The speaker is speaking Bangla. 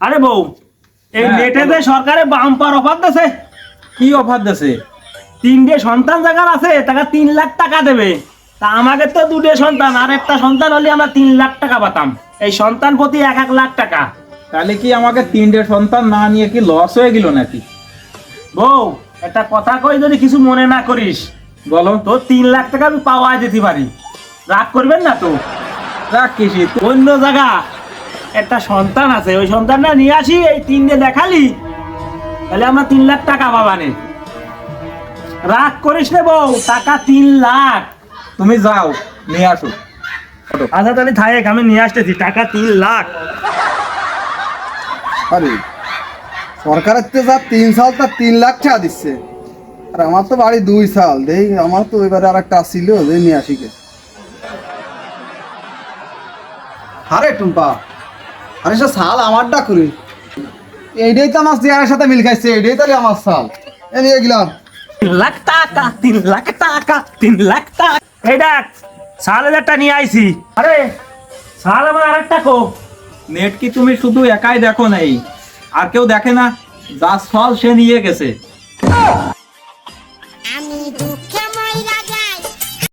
আরে বউ এই হ্যাঁ, নেটে যে সরকারে বাম্পার অফার দিছে। কি অফার দেছে? তিনটে সন্তান জায়গার আছে টাকা তিন লাখ টাকা দেবে। তা আমাকে তো দুটো সন্তান আর একটা সন্তান হলে আমরা তিন লাখ টাকা পাতাম। এই সন্তান প্রতি এক এক লাখ টাকা। তাহলে কি আমাকে তিনটে সন্তান না নিয়ে কি লস হয়ে গেল নাকি? বউ একটা কথা কই যদি কিছু মনে না করিস বলো। তো তিন লাখ টাকা আমি পাওয়া যেতে পারি। রাগ করবেন না তো? রাখ কিসি অন্য জায়গা। একটা সন্তান আছে ওই সন্তানটা নিয়ে আসি এই তিনটে দেখালি। তাহলে আমরা তিন লাখ টাকা পাবানে রাগ করিস রে বউ টাকা তিন লাখ। তুমি যাও নিয়ে আসো। আচ্ছা তাহলে থাক আমি নিয়ে আসতেছি টাকা তিন লাখ। আরে সরকারের তো যা তিন সাল তার তিন লাখ টাকা দিচ্ছে। আর আমার তো বাড়ি দুই সাল দেই আমার তো এবারে আর একটা ছিল যে নিয়ে আসি গে। আরে টুম্পা আরে সে সাল আমারটা করি এইটাই তো আমার চেয়ারের সাথে মিল খাইছে এইটাই তাহলে আমার সাল। এ নিয়ে গেলাম তিন লাখ টাকা তিন লাখ টাকা তিন লাখ টাকা। এই দেখ সাল হাজারটা নিয়ে আইছি। আরে সাল আমার আরেকটা কো। নেট কি তুমি শুধু একাই দেখো নাই? আর কেউ দেখে না যা ফল সে নিয়ে গেছে।